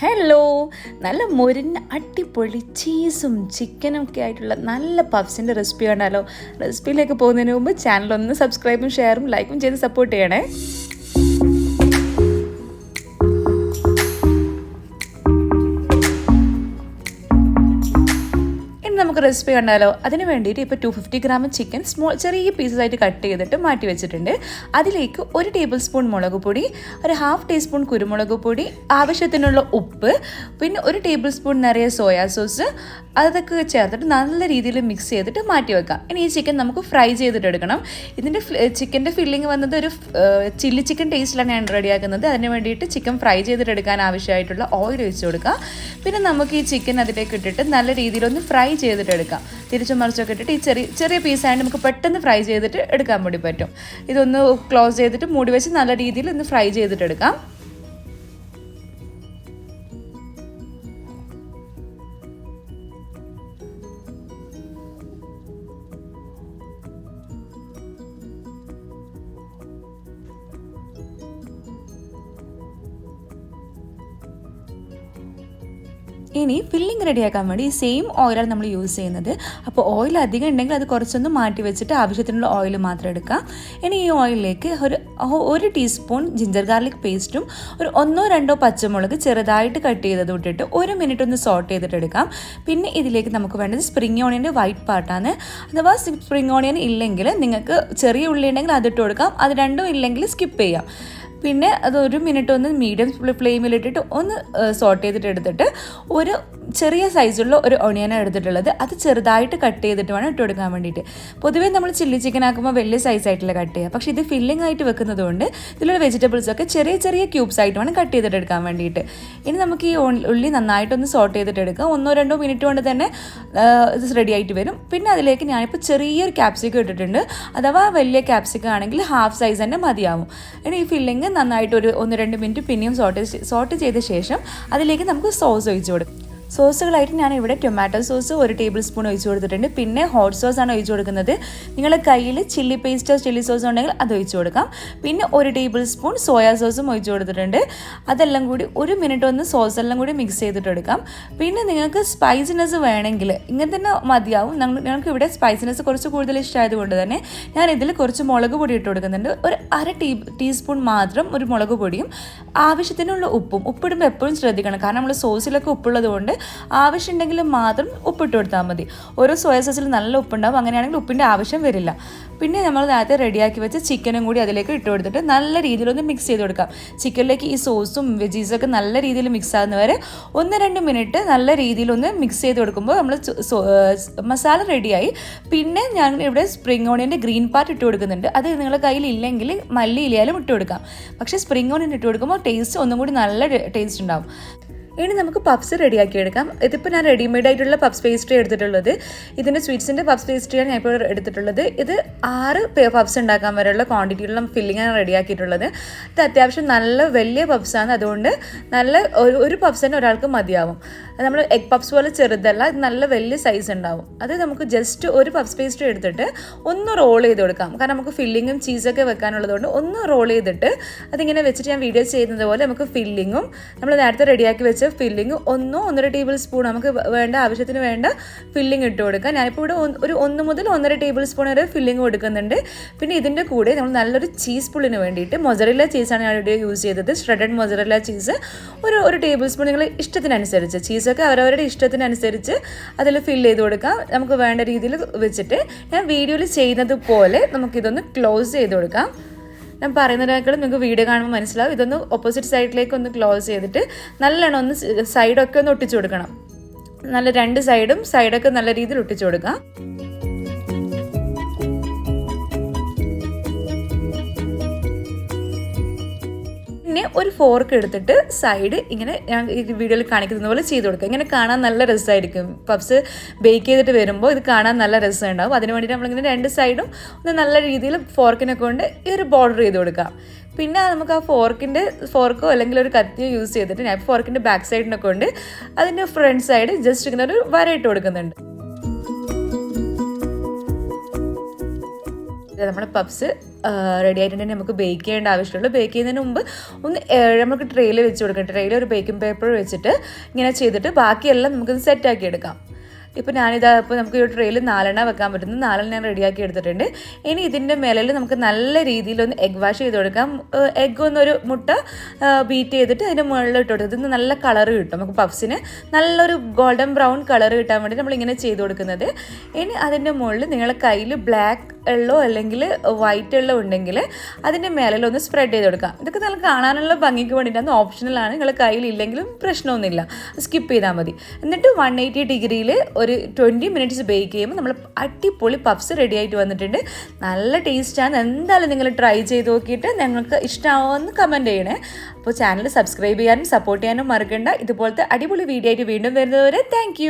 Hello നല്ല മുരിഞ്ഞ അടിപൊളി ചീസും ചിക്കനും ഒക്കെ ആയിട്ടുള്ള നല്ല പഫ്സിന്റെ റെസിപ്പി കണ്ടാലോ? റെസിപ്പിയിലേക്ക് പോകുന്നതിന് മുമ്പ് ചാനൽ ഒന്ന് സബ്സ്ക്രൈബും ഷെയറും ലൈക്കും ചെയ്ത് സപ്പോർട്ട് ചെയ്യണേ. നമുക്ക് റെസിപ്പി കണ്ടാലോ? അതിന് വേണ്ടിയിട്ട് ഇപ്പോൾ two fifty gram chicken small ചെറിയ പീസസ് ആയിട്ട് കട്ട് ചെയ്തിട്ട് മാറ്റി വെച്ചിട്ടുണ്ട്. അതിലേക്ക് ഒരു ടേബിൾ സ്പൂൺ മുളക് പൊടി ഒരു ഹാഫ് ടീസ്പൂൺ കുരുമുളക് പൊടി ആവശ്യത്തിനുള്ള ഉപ്പ് പിന്നെ ഒരു ടേബിൾ സ്പൂൺ നിറയെ സോയാ സോസ് അതൊക്കെ ചേർത്തിട്ട് നല്ല രീതിയിൽ മിക്സ് ചെയ്തിട്ട് മാറ്റി വെക്കാം. ഇനി ഈ ചിക്കൻ നമുക്ക് ഫ്രൈ ചെയ്തിട്ട് എടുക്കണം. ഇതിന്റെ ചിക്കന്റെ ഫില്ലിങ് വന്നത് ഒരു ചില്ലി ചിക്കൻ ടേസ്റ്റിലാണ് ഞാൻ റെഡിയാക്കുന്നത് അതിന് വേണ്ടിയിട്ട് ചിക്കൻ ഫ്രൈ ചെയ്തിട്ട് എടുക്കാൻ ആവശ്യമായിട്ടുള്ള ഓയിൽ ഒഴിച്ച് കൊടുക്കുക പിന്നെ നമുക്ക് ഈ ചിക്കൻ അതിലേക്ക് ഇട്ടിട്ട് നല്ല രീതിയിലൊന്ന് ഫ്രൈ ചെയ്തിട്ട് എടുക്കാം തിരിച്ചും മറിച്ചൊക്കെ ഇട്ടിട്ട് ഈ ചെറിയ ചെറിയ പീസായിട്ട് നമുക്ക് പെട്ടെന്ന് ഫ്രൈ ചെയ്തിട്ട് എടുക്കാൻ വേണ്ടി പറ്റും. ഇതൊന്ന് ക്ലോസ് ചെയ്തിട്ട് മൂടി വെച്ച് നല്ല രീതിയിൽ ഒന്ന് ഫ്രൈ ചെയ്തിട്ട് എടുക്കാം ഇനി ഫില്ലിംഗ് റെഡിയാക്കാൻ വേണ്ടി സെയിം ഓയിലാണ് നമ്മൾ യൂസ് ചെയ്യുന്നത്. അപ്പോൾ ഓയിൽ അധികം ഉണ്ടെങ്കിൽ അത് കുറച്ചൊന്ന് മാറ്റി വെച്ചിട്ട് ആവശ്യത്തിനുള്ള ഓയിൽ മാത്രം എടുക്കാം ഇനി ഈ ഓയിലിലേക്ക് ഒരു ഒരു ടീസ്പൂൺ ജിഞ്ചർ ഗാർലിക് പേസ്റ്റും ഒരു ഒന്നോ രണ്ടോ പച്ചമുളക് ചെറുതായിട്ട് കട്ട് ചെയ്തത് ഇട്ടിട്ട് ഒരു മിനിറ്റ് ഒന്ന് സോട്ട് ചെയ്തിട്ട് എടുക്കാം. പിന്നെ ഇതിലേക്ക് നമുക്ക് വേണ്ടത് സ്പ്രിംഗ് ഓണിയന്റെ വൈറ്റ് പാർട്ടാണ് അഥവാ സ്പ്രിംഗ് ഓണിയൻ ഇല്ലെങ്കിൽ നിങ്ങൾക്ക് ചെറിയ ഉള്ളി ഉണ്ടെങ്കിൽ അതിട്ട് കൊടുക്കാം. അത് രണ്ടും ഇല്ലെങ്കിൽ സ്കിപ്പ് ചെയ്യാം. പിന്നെ അത് ഒരു മിനിറ്റ് ഒന്ന് മീഡിയം ഫ്ലെയിമിലിട്ടിട്ട് ഒന്ന് സോട്ട് ചെയ്തിട്ട് എടുത്തിട്ട് ഒരു ചെറിയ സൈസുള്ള ഒരു ഒണിയനാണ് എടുത്തിട്ടുള്ളത്. അത് ചെറുതായിട്ട് കട്ട് ചെയ്തിട്ട് വേണം ഇട്ട് കൊടുക്കാൻ വേണ്ടിയിട്ട്. പൊതുവേ നമ്മൾ ചില്ലി ചിക്കൻ ആക്കുമ്പോൾ വലിയ സൈസ് ആയിട്ടുള്ള കട്ട് ചെയ്യുക പക്ഷേ ഇത് ഫില്ലിംഗ് ആയിട്ട് വെക്കുന്നത് കൊണ്ട് ഇതിലുള്ള വെജിറ്റബിൾസ് ഒക്കെ ചെറിയ ചെറിയ ക്യൂബ്സ് ആയിട്ട് വേണം കട്ട് ചെയ്തിട്ട് എടുക്കാൻ വേണ്ടിയിട്ട്. ഇനി നമുക്ക് ഈ ഉള്ളി നന്നായിട്ടൊന്ന് സോട്ട് ചെയ്തിട്ട് എടുക്കാം. ഒന്നോ രണ്ടോ മിനിറ്റ് കൊണ്ട് തന്നെ ഇത് റെഡി ആയിട്ട് വരും. പിന്നെ അതിലേക്ക് ഞാനിപ്പോൾ ചെറിയൊരു ക്യാപ്സിക്കം ഇട്ടിട്ടുണ്ട്. അഥവാ വലിയ ക്യാപ്സിക്കം ആണെങ്കിൽ ഹാഫ് സൈസ് തന്നെ മതിയാവും. ഇനി ഈ ഫില്ലിങ് നന്നായിട്ട് ഒരു ഒന്ന് രണ്ട് മിനിറ്റ് പിന്നെയും സോട്ട് സോട്ട് ചെയ്ത ശേഷം അതിലേക്ക് നമുക്ക് സോസ് ഒഴിച്ചു കൊടുക്കും. സോസുകളായിട്ട് ഞാൻ ഇവിടെ ടൊമാറ്റോ സോസ് ഒരു ടേബിൾ സ്പൂൺ ഒഴിച്ച് കൊടുത്തിട്ടുണ്ട്. പിന്നെ ഹോട്ട് സോസ് ആണ് ഒഴിച്ച് കൊടുക്കുന്നത്. നിങ്ങളുടെ കയ്യിൽ ചില്ലി പേസ്റ്റോ ചില്ലി സോസ് ഉണ്ടെങ്കിൽ അത് ഒഴിച്ച് കൊടുക്കാം. പിന്നെ ഒരു ടേബിൾ സ്പൂൺ സോയാ സോസും ഒഴിച്ച് കൊടുത്തിട്ടുണ്ട്. അതെല്ലാം കൂടി ഒരു മിനിറ്റ് ഒന്ന് സോസ് എല്ലാം കൂടി മിക്സ് ചെയ്തിട്ട് എടുക്കാം. പിന്നെ നിങ്ങൾക്ക് സ്പൈസിനെസ് വേണമെങ്കിൽ ഇങ്ങനെ തന്നെ മതിയാവും. ഞങ്ങൾക്ക് ഇവിടെ സ്പൈസിനെസ് കുറച്ച് കൂടുതൽ ഇഷ്ടമായതുകൊണ്ട് തന്നെ ഞാൻ ഇതിൽ കുറച്ച് മുളക് പൊടി ഇട്ട് കൊടുക്കുന്നുണ്ട്. ഒരു അര ടീ ടീസ്പൂൺ മാത്രം ഒരു മുളക് പൊടിയും ആവശ്യത്തിനുള്ള ഉപ്പും. ഉപ്പിടുമ്പോൾ എപ്പോഴും ശ്രദ്ധിക്കണം. കാരണം നമ്മൾ സോസിലൊക്കെ ഉപ്പുള്ളത് കൊണ്ട് ആവശ്യമുണ്ടെങ്കിൽ മാത്രം ഉപ്പിട്ട് കൊടുത്താൽ മതി. ഓരോ സോയ സോസിൽ നല്ല ഉപ്പുണ്ടാവും അങ്ങനെയാണെങ്കിൽ ഉപ്പിന്റെ ആവശ്യം വരില്ല. പിന്നെ നമ്മൾ നേരത്തെ റെഡിയാക്കി വെച്ച ചിക്കനും കൂടി അതിലേക്ക് ഇട്ട് കൊടുത്തിട്ട് നല്ല രീതിയിലൊന്ന് മിക്സ് ചെയ്ത് കൊടുക്കാം. ചിക്കനിലേക്ക് ഈ സോസും വെജീസൊക്കെ നല്ല രീതിയിൽ മിക്സ് ആകുന്ന വരെ ഒന്ന് രണ്ട് മിനിറ്റ് നല്ല രീതിയിലൊന്ന് മിക്സ് ചെയ്ത് കൊടുക്കുമ്പോൾ നമ്മൾ മസാല റെഡിയായി പിന്നെ ഞാൻ ഇവിടെ സ്പ്രിംഗ് ഓണിയന്റെ ഗ്രീൻ പാർട്ട് ഇട്ട് കൊടുക്കുന്നുണ്ട്. അത് നിങ്ങളുടെ കയ്യിൽ ഇല്ലെങ്കിൽ മല്ലി ഇലയാലും ഇട്ട് കൊടുക്കാം. പക്ഷേ സ്പ്രിംഗ് ഓണിയൻ ഇട്ട് കൊടുക്കുമ്പോൾ ടേസ്റ്റ് ഒന്നും കൂടി നല്ല ടേസ്റ്റ് ഉണ്ടാവും. ഇനി നമുക്ക് പപ്സ് റെഡിയാക്കി എടുക്കാം. ഇതിപ്പോൾ ഞാൻ റെഡിമെയ്ഡ് ആയിട്ടുള്ള പപ്സ് പേസ്ട്രി എടുത്തിട്ടുള്ളത്. ഇതിന്റെ സ്വീറ്റ്സിന്റെ പപ്സ് പേസ്ട്രിയാണ് ഞാൻ ഇപ്പോൾ എടുത്തിട്ടുള്ളത്. ഇത് ആറ് പപ്സ് ഉണ്ടാക്കാൻ വരെയുള്ള ക്വാണ്ടിറ്റിയിലുള്ള ഫില്ലിങ്ങാണ് റെഡിയാക്കിയിട്ടുള്ളത് ഇത് അത്യാവശ്യം നല്ല വലിയ പപ്സാണ് അതുകൊണ്ട് നല്ല ഒരു പപ്സ് തന്നെ ഒരാൾക്ക് മതിയാവും. നമ്മൾ എഗ് പപ്സ് പോലെ ചെറുതല്ല നല്ല വലിയ സൈസ് ഉണ്ടാവും. അത് നമുക്ക് ജസ്റ്റ് ഒരു പപ്സ് പേസ്റ്റ് എടുത്തിട്ട് ഒന്ന് റോൾ ചെയ്ത് കൊടുക്കാം. കാരണം നമുക്ക് ഫില്ലിങ്ങും ചീസൊക്കെ വെക്കാനുള്ളതുകൊണ്ട് ഒന്ന് റോൾ ചെയ്തിട്ട് അതിങ്ങനെ വെച്ചിട്ട് ഞാൻ വീഡിയോ ചെയ്യുന്നത് പോലെ നമുക്ക് ഫില്ലിങ്ങും നമ്മൾ നേരത്തെ റെഡിയാക്കി വെച്ച ഫില്ലിങ് ഒന്നോ ഒന്നര ടേബിൾ സ്പൂൺ നമുക്ക് വേണ്ട ആവശ്യത്തിന് വേണ്ട ഫില്ലിങ് ഇട്ട് കൊടുക്കാം. ഞാനിപ്പോൾ ഇവിടെ ഒരു ഒന്ന് മുതൽ ഒന്നര ടേബിൾ സ്പൂൺ വരെ ഫില്ലിങ് കൊടുക്കുന്നുണ്ട്. പിന്നെ ഇതിന്റെ കൂടെ നമ്മൾ നല്ലൊരു ചീസ് പുള്ളിന് വേണ്ടിയിട്ട് മൊസറില്ല ചീസാണ് ഞാൻ ഇവിടെ യൂസ് ചെയ്തത്. ഷ്രെഡഡ് മൊസറില്ല ചീസ് ഒരു ഒരു ടേബിൾ സ്പൂൺ നിങ്ങൾ ഇഷ്ടത്തിനനുസരിച്ച് ചീസൊക്കെ അവരവരുടെ ഇഷ്ടത്തിനനുസരിച്ച് അതിൽ ഫില്ല് ചെയ്ത് കൊടുക്കാം. നമുക്ക് വേണ്ട രീതിയിൽ വെച്ചിട്ട് ഞാൻ വീഡിയോയിൽ ചെയ്യുന്നത് പോലെ നമുക്കിതൊന്ന് ക്ലോസ് ചെയ്ത് കൊടുക്കാം. ഞാൻ പറയുന്നതിനേക്കാളും നിങ്ങൾക്ക് വീഡിയോ കാണുമ്പോൾ മനസ്സിലാവും. ഇതൊന്ന് ഓപ്പോസിറ്റ് സൈഡിലേക്ക് ഒന്ന് ക്ലോസ് ചെയ്തിട്ട് നല്ലോണം ഒന്ന് സൈഡൊക്കെ ഒന്ന് ഒട്ടിച്ചു കൊടുക്കണം. നല്ല രണ്ട് സൈഡും സൈഡൊക്കെ നല്ല രീതിയിൽ ഒട്ടിച്ചു കൊടുക്കാം. പിന്നെ ഒരു ഫോർക്ക് എടുത്തിട്ട് സൈഡ് ഇങ്ങനെ ഞാൻ ഈ വീഡിയോയിൽ കാണിക്കുന്ന പോലെ ചെയ്ത് കൊടുക്കുക. ഇങ്ങനെ കാണാൻ നല്ല രസമായിരിക്കും പഫ്സ് ബേക്ക് ചെയ്തിട്ട് വരുമ്പോൾ ഇത് കാണാൻ നല്ല രസം ഉണ്ടാവും അതിന് വേണ്ടിയിട്ട് നമ്മളിങ്ങനെ രണ്ട് സൈഡും ഒന്ന് നല്ല രീതിയിൽ ഫോർക്കിനെ കൊണ്ട് ഈ ഒരു ബോർഡർ ചെയ്ത് കൊടുക്കാം പിന്നെ നമുക്ക് ആ ഫോർക്കിന്റെ ഫോർക്കോ അല്ലെങ്കിൽ ഒരു കത്തിയോ യൂസ് ചെയ്തിട്ട് ഞാൻ ഫോർക്കിന്റെ ബാക്ക് സൈഡിനൊക്കെ കൊണ്ട് അതിന്റെ ഫ്രണ്ട് സൈഡ് ജസ്റ്റ് ഇങ്ങനെ ഒരു വരയിട്ട് കൊടുക്കുന്നുണ്ട്. നമ്മുടെ പപ്സ് റെഡി ആയിട്ടുണ്ടെങ്കിൽ നമുക്ക് ബേക്ക് ചെയ്യേണ്ട ആവശ്യമുള്ളൂ ബേക്ക് ചെയ്യുന്നതിന് മുമ്പ് ഒന്ന് നമുക്ക് ട്രെയിൽ വെച്ച് കൊടുക്കാം ട്രെയിൽ ഒരു ബേക്കിംഗ് പേപ്പർ വെച്ചിട്ട് ഇങ്ങനെ ചെയ്തിട്ട് ബാക്കിയെല്ലാം നമുക്ക് സെറ്റാക്കി എടുക്കാം. ഇപ്പോൾ ഞാനിതാ ഇപ്പോൾ നമുക്ക് ഈ ട്രേയിൽ നാലെണ്ണ വെക്കാൻ പറ്റുന്നു. നാലെണ്ണ ഞാൻ റെഡിയാക്കി എടുത്തിട്ടുണ്ട്. ഇനി ഇതിന്റെ മേലിൽ നമുക്ക് നല്ല രീതിയിലൊന്ന് എഗ് വാഷ് ചെയ്ത് കൊടുക്കാം. എഗ് ഒന്നൊരു മുട്ട ബീറ്റ് ചെയ്തിട്ട് അതിന്റെ മുകളിൽ ഇട്ട് കൊടുക്കുക ഇതിന് നല്ല കളർ കിട്ടും നമുക്ക് പഫ്സിന് നല്ലൊരു ഗോൾഡൻ ബ്രൗൺ കളർ കിട്ടാൻ വേണ്ടി നമ്മളിങ്ങനെ ചെയ്ത് കൊടുക്കുന്നത്. ഇനി അതിന്റെ മുകളിൽ നിങ്ങളുടെ കയ്യിൽ ബ്ലാക്ക് എള്ളോ അല്ലെങ്കിൽ വൈറ്റ് എള്ളോ ഉണ്ടെങ്കിൽ അതിന്റെ മേലിൽ ഒന്ന് സ്പ്രെഡ് ചെയ്ത് കൊടുക്കാം. ഇതൊക്കെ നല്ല കാണാനുള്ള ഭംഗിക്ക് വേണ്ടിയിട്ടാണ് ഓപ്ഷണലാണ് നിങ്ങളുടെ കയ്യിൽ ഇല്ലെങ്കിലും പ്രശ്നമൊന്നുമില്ല. സ്കിപ്പ് ചെയ്താൽ മതി. എന്നിട്ട് വൺ എയ്റ്റി ഡിഗ്രിയിൽ ഒരു ട്വന്റി മിനിറ്റ്സ് ബേക്ക് ചെയ്യുമ്പോൾ നമ്മൾ അടിപൊളി പഫ്സ് റെഡി ആയിട്ട് വന്നിട്ടുണ്ട്. നല്ല ടേസ്റ്റാണ് എന്തായാലും നിങ്ങൾ ട്രൈ ചെയ്ത് നോക്കിയിട്ട് നിങ്ങൾക്ക് ഇഷ്ടമാവുമെന്ന് കമന്റ് ചെയ്യണേ. അപ്പോൾ ചാനൽ സബ്സ്ക്രൈബ് ചെയ്യാനും സപ്പോർട്ട് ചെയ്യാനും മറക്കണ്ട. ഇതുപോലത്തെ അടിപൊളി വീഡിയോ ആയിട്ട് വീണ്ടും വരുന്നതുവരെ താങ്ക്